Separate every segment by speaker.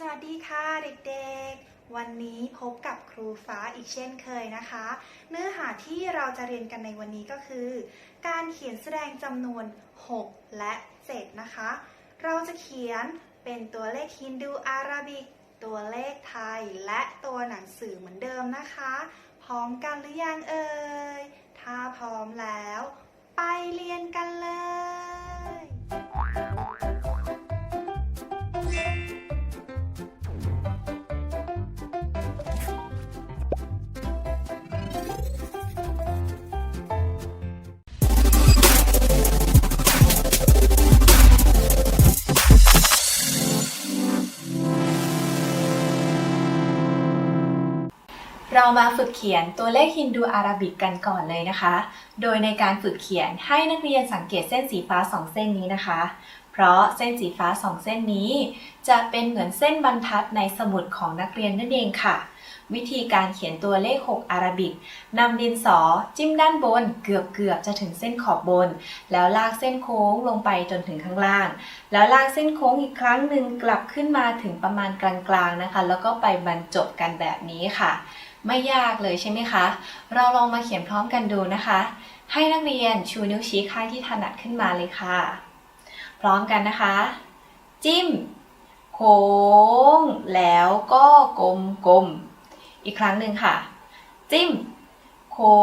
Speaker 1: สวัสดีค่ะเด็กๆ วันนี้พบกับครูฟ้าอีกเช่นเคยนะคะ เนื้อหาที่เราจะเรียนกันในวันนี้ก็คือ การเขียนแสดงจำนวน 6 และ 7 นะคะ เราจะเขียนเป็นตัวเลขฮินดูอาราบิก ตัวเลขไทย และตัวหนังสือเหมือนเดิมนะคะ พร้อมกันหรือยังเอ่ย ถ้าพร้อมแล้ว ไป เรา
Speaker 2: มาฝึกเขียนตัวเลขฮินดูอาราบิกกันก่อนเลยนะคะ โดยในการฝึกเขียนให้นักเรียนสังเกตเส้นสีฟ้า 2 เส้นนี้นะคะ เพราะเส้นสีฟ้า 2 เส้นนี้ จะเป็นเหมือนเส้นบรรทัดในสมุดของนักเรียนนั่นเองค่ะ วิธีการเขียนตัวเลข 6 อาราบิกนำดินสอจิ้มด้านบนเกือบเกือบๆจะถึงเส้นขอบบน แล้วลากเส้นโค้งลงไปจนถึงข้างล่าง แล้วลากเส้นโค้งอีกครั้งหนึ่งกลับขึ้นมาถึงประมาณกลางๆนะคะ แล้วก็ไปบรรจบกันแบบนี้ค่ะ ไม่ยากเลยใช่ไหมคะ เราลองมาเขียนพร้อมกันดูนะคะ ให้นักเรียนชูนิ้วชี้ข้างที่ถนัดขึ้นมาเลยค่ะ พร้อมกันนะคะ จิ้ม โค้ง แล้วก็กลมกลมอีกครั้งหนึ่งค่ะ จิ้ม โค้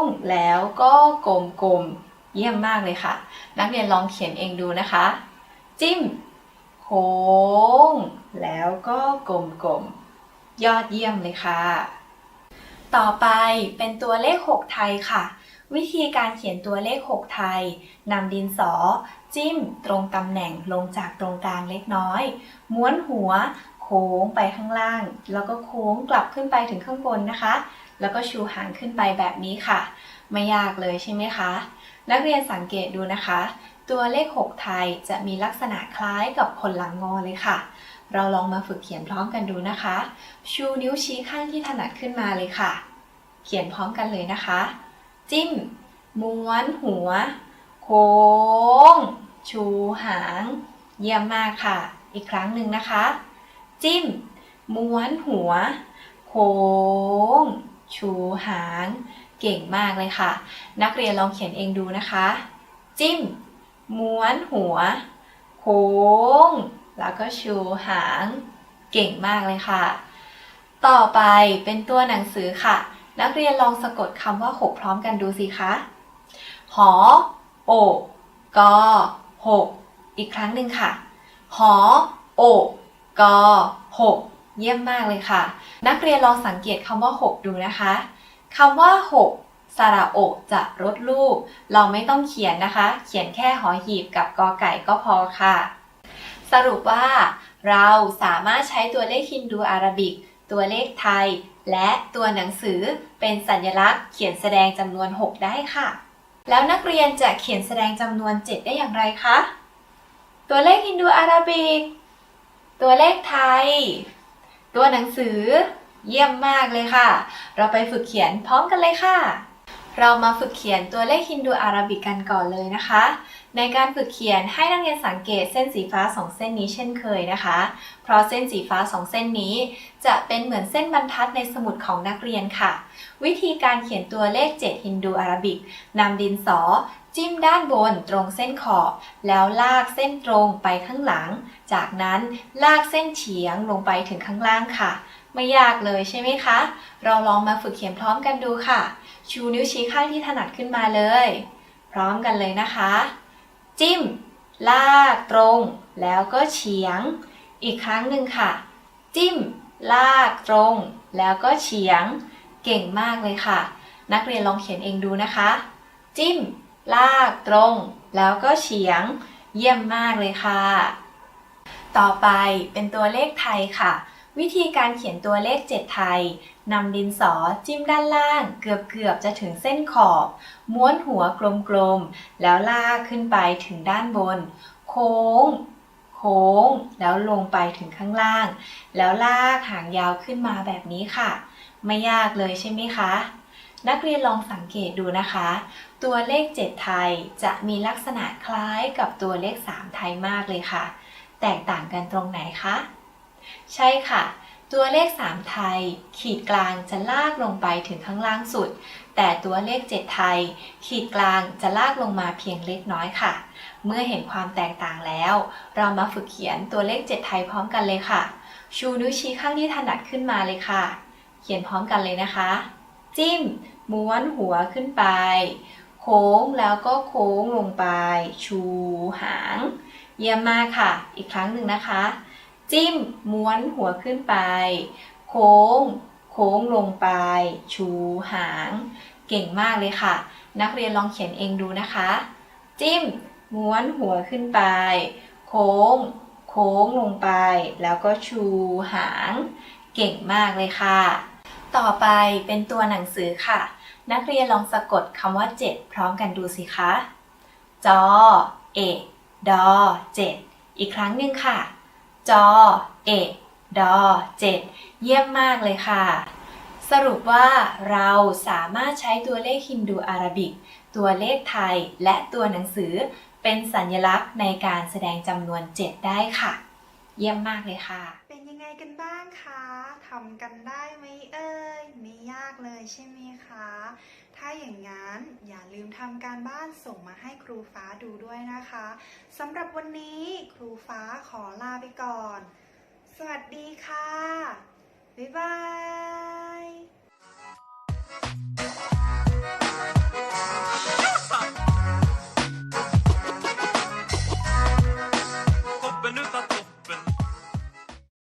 Speaker 2: ง แล้วก็กลมกลมเยี่ยมมากเลยค่ะ นักเรียนลองเขียนเองดูนะคะ จิ้ม โค้ง แล้วก็กลมกลมยอดเยี่ยมเลยค่ะ ต่อไปเป็นตัวเลข 6 ไทยค่ะ วิธีการเขียนตัวเลข 6 ไทยนำดินสอ จิ้ม ตรงตำแหน่งลงจากตรงกลางเล็กน้อย ม้วนหัว โค้งไปข้างล่าง แล้วก็โค้งกลับขึ้นไปถึงข้างบนนะคะ แล้วก็ชูหางขึ้นไปแบบนี้ค่ะ ไม่ยากเลยใช่ไหมคะ นักเรียนสังเกตดูนะคะ ตัวเลข 6 ไทยจะมีลักษณะคล้ายกับคนหลังงอเลยค่ะ เราลองมาฝึกเขียนพร้อมกันดูนะคะ ชูนิ้วชี้ข้างที่ถนัดขึ้นมาเลยค่ะ เขียนพร้อมกันเลยนะคะ จิ้ม ม้วนหัว โค้ง ชูหาง เยี่ยมมากค่ะ อีกครั้งหนึ่งนะคะ จิ้ม ม้วนหัว โค้ง ชูหาง เก่งมากเลยค่ะ นักเรียนลองเขียนเองดูนะคะ จิ้ม ม้วนหัว โค้ง แล้วก็ชูหาง เก่งมากเลยค่ะ ต่อไปเป็นตัวหนังสือค่ะ นักเรียนลองสะกดคำว่า6พร้อมกันดูสิคะหอโอกกอหกอีกครั้งหนึ่งค่ะหอโอกกอหกเยี่ยมมากเลยค่ะ นักเรียนลองสังเกตคำว่า 6 ดูนะคะคำว่า 6 สระโอจะลดรูป เราไม่ต้องเขียนนะคะ เขียนแค่หอหีบกับกอไก่ก็พอค่ะ สรุปว่า เราสามารถใช้ตัวเลขฮินดูอาราบิก ตัวเลขไทย และตัวหนังสือเป็นสัญลักษณ์เขียนแสดงจำนวน 6 ได้ค่ะ แล้วนักเรียนจะเขียนแสดงจำนวน 7 ได้อย่างไรคะ ตัวเลขฮินดูอาราบิก ตัวเลขไทย ตัวหนังสือ เยี่ยมมากเลยค่ะ เราไปฝึกเขียนพร้อมกันเลยค่ะ เรามาฝึกเขียนตัวเลขฮินดูอาราบิกกันก่อนเลยนะคะ ในการฝึกเขียนให้นักเรียนสังเกตเส้นสีฟ้า 2 เส้นนี้เช่นเคยนะคะ เพราะเส้นสีฟ้า 2 เส้นนี้ จะเป็นเหมือนเส้นบรรทัดในสมุดของนักเรียนค่ะ วิธีการเขียนตัวเลข 7 ฮินดูอาราบิกนำดินสอ จิ้มด้านบนตรงเส้นขอบ แล้วลากเส้นตรงไปข้างหลัง จากนั้นลากเส้นเฉียงลงไปถึงข้างล่างค่ะ ไม่ยากเลยใช่ไหมคะ เราลองมาฝึกเขียนพร้อมกันดูค่ะ ชูนิ้วชี้ข้างที่ถนัดขึ้นมาเลย พร้อมกันเลยนะคะ จิ้ม ลากตรง แล้วก็เฉียง อีกครั้งหนึ่งค่ะ จิ้ม ลากตรง แล้วก็เฉียง เก่งมากเลยค่ะ นักเรียนลองเขียนเองดูนะคะ จิ้ม ลากตรง แล้วก็เฉียง เยี่ยมมากเลยค่ะ ต่อไปเป็นตัวเลขไทยค่ะ วิธีการเขียนตัวเลข 7 ไทยนำดินสอจิ้มด้านล่าง เกือบๆจะถึงเส้นขอบ ม้วนหัวกลมๆ แล้วลากขึ้นไปถึงด้านบน โค้ง โค้ง แล้วลงไปถึงข้างล่าง แล้วลากหางยาวขึ้นมาแบบนี้ค่ะ ไม่ยากเลยใช่ไหมคะ นักเรียนลองสังเกตดูนะคะ ตัวเลข 7 ไทยจะมีลักษณะคล้ายกับตัวเลข 3 ไทยมากเลยค่ะ แตกต่างกันตรงไหนคะ ใช่ค่ะ ตัวเลข 3 ไทย ขีดกลางจะลากลงไปถึงข้างล่างสุด แต่ตัวเลข 7 ไทย ขีดกลางจะลากลงมาเพียงเล็กน้อยค่ะ เมื่อเห็นความแตกต่างแล้ว เรามาฝึกเขียนตัวเลข 7 ไทยพร้อมกันเลยค่ะ ชูนิ้วชี้ข้างที่ถนัดขึ้นมาเลยค่ะ เขียนพร้อมกันเลยนะคะ จิ้ม ม้วนหัวขึ้นไป โค้งแล้วก็โค้งลงไป ชูหาง เยี่ยมมากค่ะ อีกครั้งหนึ่งนะคะ จิ้ม ม้วนหัวขึ้นไป โค้ง โค้งลงไป ชูหาง เก่งมากเลยค่ะ นักเรียนลองเขียนเองดูนะคะ จิ้ม ม้วนหัวขึ้นไป โค้ง โค้งลงไป แล้วก็ชูหาง เก่งมากเลยค่ะ ต่อไปเป็นตัวหนังสือค่ะ นักเรียนลองสะกดคำว่า 7 พร้อมกันดูสิคะ จอ เอดอ7อีกครั้งหนึ่งค่ะ จอ เอกดอ7เยี่ยมมากเลยค่ะ สรุปว่าเราสามารถใช้ตัวเลขฮินดูอาราบิก ตัวเลขไทยและตัวหนังสือเป็นสัญลักษณ์ในการแสดงจำนวน 7 ได้ค่ะ เยี่ยมมากเลยค่ะ
Speaker 1: งกันบ้างคะทำกันได้ไหมเอ่ย ไม่ยากเลยใช่ไหมคะ ถ้าอย่างนั้นอย่าลืมทำการบ้านส่งมาให้ครูฟ้าดูด้วยนะคะสำหรับวันนี้ครูฟ้าขอลาไปก่อน สวัสดีค่ะ บ๊ายบาย